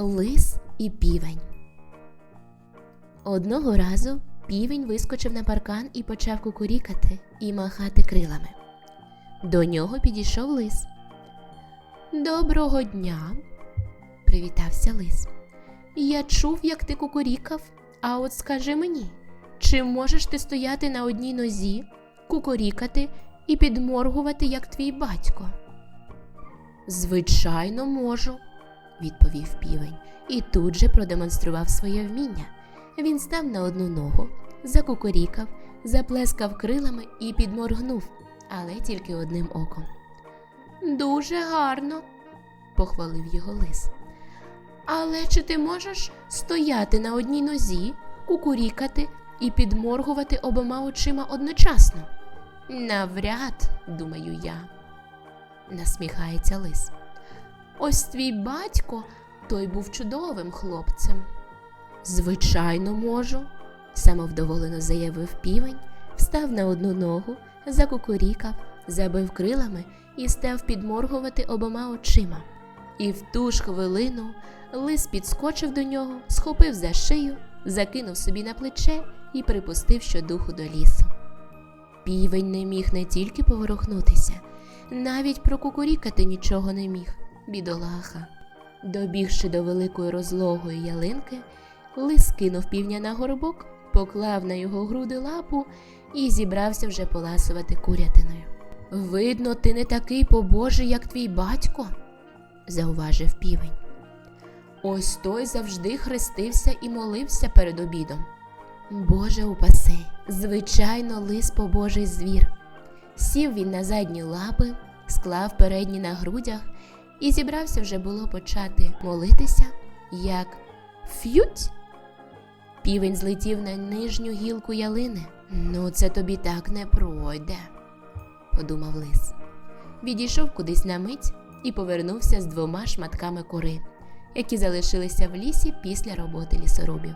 Лис і півень. Одного разу півень вискочив на паркан і почав кукурікати і махати крилами. До нього підійшов лис. Доброго дня, привітався лис. Я чув, як ти кукурікав, а от скажи мені, чи можеш ти стояти на одній нозі, кукурікати і підморгувати, як твій батько? Звичайно, можу, відповів півень і тут же продемонстрував своє вміння. Він став на одну ногу, закукурікав, заплескав крилами і підморгнув, але тільки одним оком. Дуже гарно, похвалив його лис. Але чи ти можеш стояти на одній нозі, кукурікати і підморгувати обома очима одночасно? Навряд, думаю я, насміхається лис. Ось твій батько, той був чудовим хлопцем. Звичайно, можу, самовдоволено заявив півень, встав на одну ногу, закукурікав, забив крилами і став підморгувати обома очима. І в ту ж хвилину лис підскочив до нього, схопив за шию, закинув собі на плече і припустив щодуху до лісу. Півень не міг не тільки поворухнутися, навіть прокукурікати нічого не міг, бідолаха. Добігши до великої розлогої ялинки, лис кинув півня на горбок, поклав на його груди лапу і зібрався вже поласувати курятиною. Видно, ти не такий побожий, як твій батько, зауважив півень. Ось той завжди хрестився і молився перед обідом. Боже упаси, звичайно, лис побожий звір. Сів він на задні лапи, склав передні на грудях і зібрався вже було почати молитися, як ф'ють. Півень злетів на нижню гілку ялини. Ну, це тобі так не пройде, подумав лис. Відійшов кудись на мить і повернувся з двома шматками кори, які залишилися в лісі після роботи лісорубів.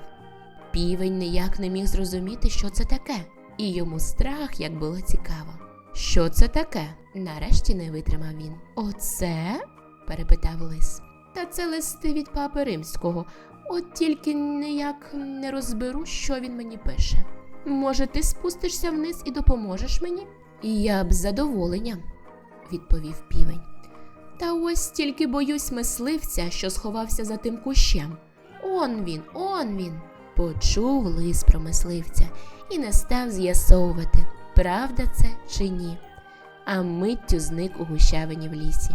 Півень ніяк не міг зрозуміти, що це таке, і йому страх як було цікаво. Що це таке? Нарешті не витримав він. Оце? Перепитав лис. Та це листи від папи римського. От тільки ніяк не розберу, що він мені пише. Може, ти спустишся вниз і допоможеш мені? Я б з задоволенням, відповів півень. Та ось тільки боюсь мисливця, що сховався за тим кущем. Он він, он він. Почув лис про мисливця і не став з'ясовувати, правда це чи ні. А миттю зник у гущавині в лісі.